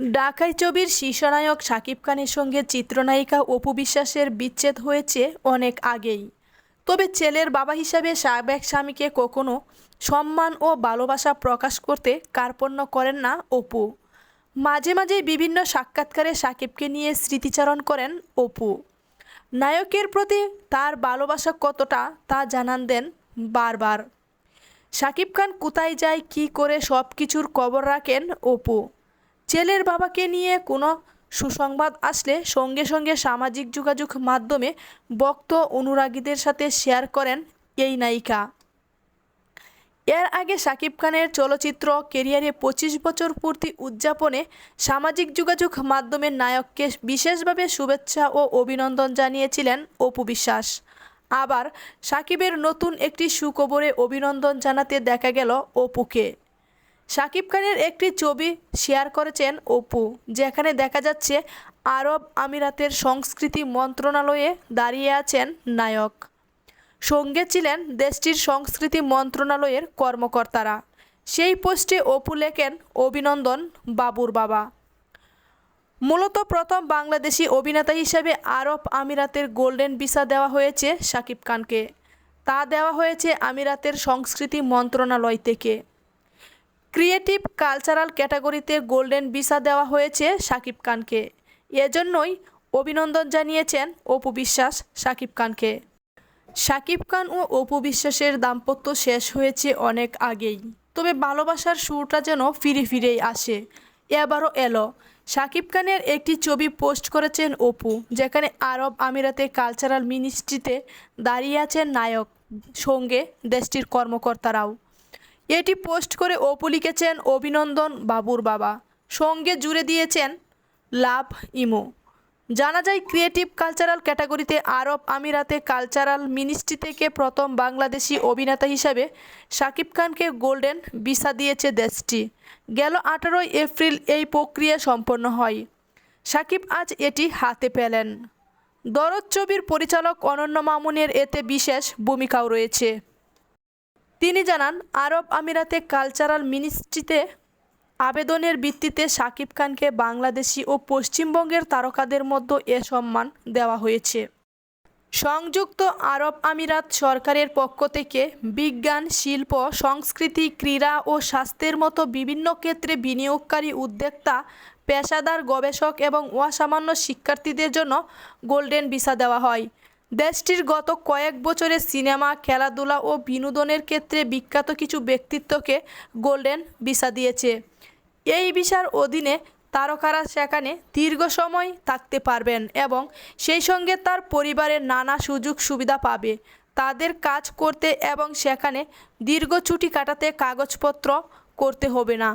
ডাকাই ছবির শীর্ষনায়ক শাকিব খানের সঙ্গে চিত্রনায়িকা অপু বিশ্বাসের বিচ্ছেদ হয়েছে অনেক আগেই। তবে ছেলের বাবা হিসাবে সাবেক স্বামীকে কখনো সম্মান ও ভালোবাসা প্রকাশ করতে কার্পণ্য করেন না অপু। মাঝে মাঝে বিভিন্ন সাক্ষাৎকারে সাকিবকে নিয়ে স্মৃতিচারণ করেন অপু। নায়কের প্রতি তার ভালোবাসা কতটা তা জানান দেন বারবার। শাকিব খান কোথায় যায়, কী করে সব কিছুর খবর রাখেন অপু? ছেলের বাবাকে নিয়ে কোনো সুসংবাদ আসলে সঙ্গে সঙ্গে সামাজিক যোগাযোগ মাধ্যমে বক্ত অনুরাগীদের সাথে শেয়ার করেন এই নায়িকা। এর আগে শাকিব খানের চলচ্চিত্র কেরিয়ারে পঁচিশ বছর পূর্তি উদযাপনে সামাজিক যোগাযোগ মাধ্যমে নায়ককে বিশেষভাবে শুভেচ্ছা ও অভিনন্দন জানিয়েছিলেন অপু বিশ্বাস। আবার সাকিবের নতুন একটি সুখবরে অভিনন্দন জানাতে দেখা গেল অপুকে। শাকিব খানের একটি ছবি শেয়ার করেছেন অপু, যেখানে দেখা যাচ্ছে আরব আমিরাতের সংস্কৃতি মন্ত্রণালয়ে দাঁড়িয়ে আছেন নায়ক। সঙ্গে ছিলেন দেশটির সংস্কৃতি মন্ত্রণালয়ের কর্মকর্তারা। সেই পোস্টে অপু লেখেন, অভিনন্দন, বাবুর বাবা। মূলত প্রথম বাংলাদেশি অভিনেতা হিসেবে আরব আমিরাতের গোল্ডেন ভিসা দেওয়া হয়েছে শাকিব খানকে। তা দেওয়া হয়েছে আমিরাতের সংস্কৃতি মন্ত্রণালয় থেকে। ক্রিয়েটিভ কালচারাল ক্যাটাগরিতে গোল্ডেন ভিসা দেওয়া হয়েছে শাকিব খানকে। এজন্যই অভিনন্দন জানিয়েছেন অপু বিশ্বাস শাকিব খানকে। শাকিব খান ও অপু বিশ্বাসের দাম্পত্য শেষ হয়েছে অনেক আগেই। তবে ভালোবাসার সুরটা যেন ফিরে ফিরেই আসে। এবারও এলো। শাকিব খানের একটি ছবি পোস্ট করেছেন অপু, যেখানে আরব আমিরাতে কালচারাল মিনিস্ট্রিতে দাঁড়িয়ে আছেন নায়ক, সঙ্গে দেশটির কর্মকর্তারাও। এটি পোস্ট করে অপু লিখেছেন, অভিনন্দন বাবুর বাবা। সঙ্গে জুড়ে দিয়েছেন, লাভ ইমো। জানা যায়, ক্রিয়েটিভ কালচারাল ক্যাটাগরিতে আরব আমিরাতে কালচারাল মিনিস্ট্রি থেকে প্রথম বাংলাদেশি অভিনেতা হিসাবে শাকিব খানকে গোল্ডেন ভিসা দিয়েছে দেশটি। গেল আঠারোই এপ্রিল এই প্রক্রিয়া সম্পন্ন হয়। শাকিব আজ এটি হাতে পেলেন। দরদ ছবির পরিচালক অনন্য মামুনের এতে বিশেষ ভূমিকাও রয়েছে। তিনি জানান, আরব আমিরাতে কালচারাল মিনিস্ট্রিতে আবেদনের ভিত্তিতে শাকিব খানকে বাংলাদেশি ও পশ্চিমবঙ্গের তারকাদের মধ্যে এ সম্মান দেওয়া হয়েছে। সংযুক্ত আরব আমিরাত সরকারের পক্ষ থেকে বিজ্ঞান, শিল্প, সংস্কৃতি, ক্রীড়া ও স্বাস্থ্যের মতো বিভিন্ন ক্ষেত্রে বিনিয়োগকারী উদ্যোক্তা, পেশাদার গবেষক এবং অসামান্য শিক্ষার্থীদের জন্য গোল্ডেন ভিসা দেওয়া হয়। দেশটির গত কয়েক বছরে সিনেমা, খেলাধুলা ও বিনোদনের ক্ষেত্রে বিখ্যাত কিছু ব্যক্তিত্বকে গোল্ডেন ভিসা দিয়েছে। এই ভিসার অধীনে তারকারা সেখানে দীর্ঘ সময় থাকতে পারবেন এবং সেই সঙ্গে তার পরিবারের নানা সুযোগ সুবিধা পাবে। তাদের কাজ করতে এবং সেখানে দীর্ঘ ছুটি কাটাতে কাগজপত্র করতে হবে না।